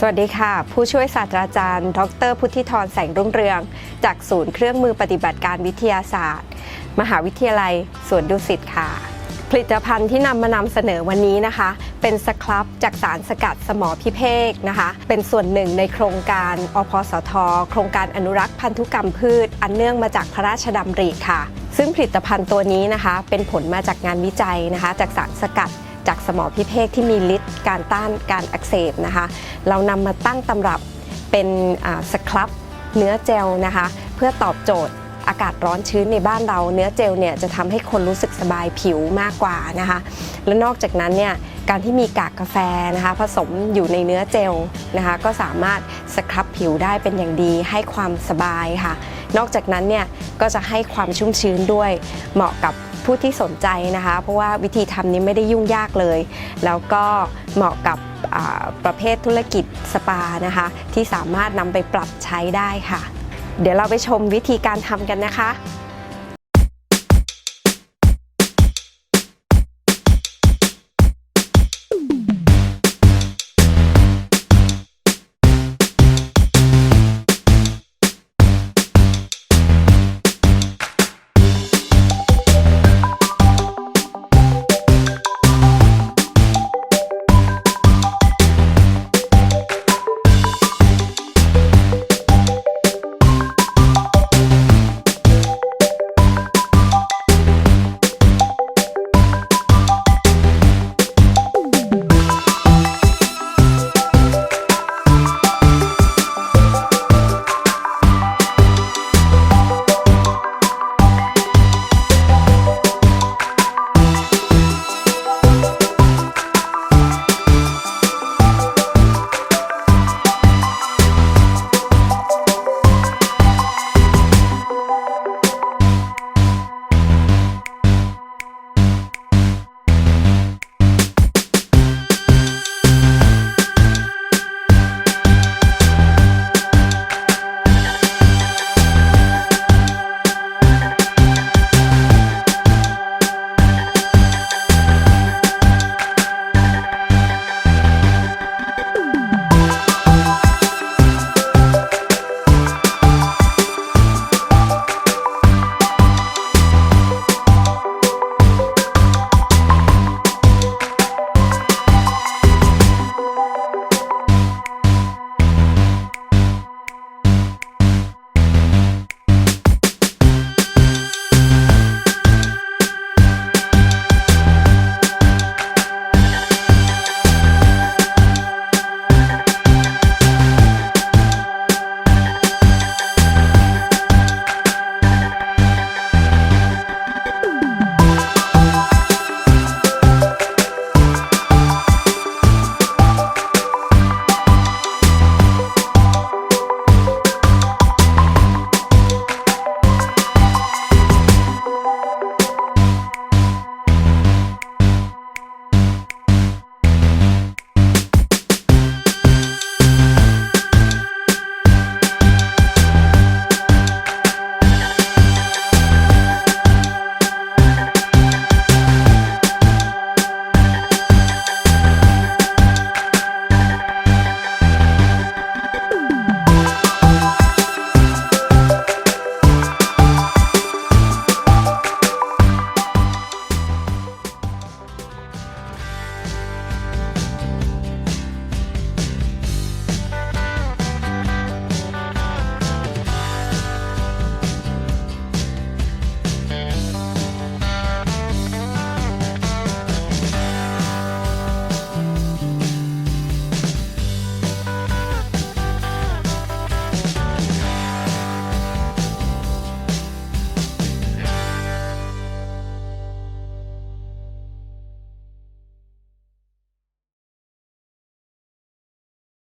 สวัสดีค่ะ ผู้ช่วยศาสตราจารย์ ดร พุทธิธรแสงรุ่งเรือง จากศูนย์เครื่องมือปฏิบัติการวิทยาศาสตร์ มหาวิทยาลัยสวนดุสิตค่ะ ผลิตภัณฑ์ที่นำมานำเสนอวันนี้นะคะ เป็นสครับจากสารสกัดสมอพิเภกนะคะ เป็นส่วนหนึ่งในโครงการอพสท โครงการอนุรักษ์พันธุกรรมพืช อันเนื่องมาจากพระราชดำริค่ะ ซึ่งผลิตภัณฑ์ตัวนี้นะคะ เป็นผลมาจากงานวิจัยนะคะ จากสารสกัด จากสมอพิเภกที่มีฤทธิ์การต้านการอักเสบนะคะ เรานำมาตั้งตำรับเป็นสครับเนื้อเจลนะคะ เพื่อตอบโจทย์อากาศร้อนชื้นในบ้านเราเนื้อเจลเนี่ยจะทำให้คนรู้สึกสบายผิวมากกว่านะคะ และนอกจากนั้นเนี่ยการที่มีกากกาแฟนะคะ ผสมอยู่ในเนื้อเจลนะคะ ก็สามารถสครับผิวได้เป็นอย่างดีให้ความสบายค่ะ นอกจากนั้นเนี่ยก็จะให้ความชุ่มชื้นด้วยเหมาะกับ ผู้ที่สนใจนะคะ เพราะว่าวิธีทำนี้ไม่ได้ยุ่งยากเลย แล้วก็เหมาะกับประเภทธุรกิจสปานะคะ ที่สามารถนำไปปรับใช้ได้ค่ะ เดี๋ยวเราไปชมวิธีการทำกันนะคะ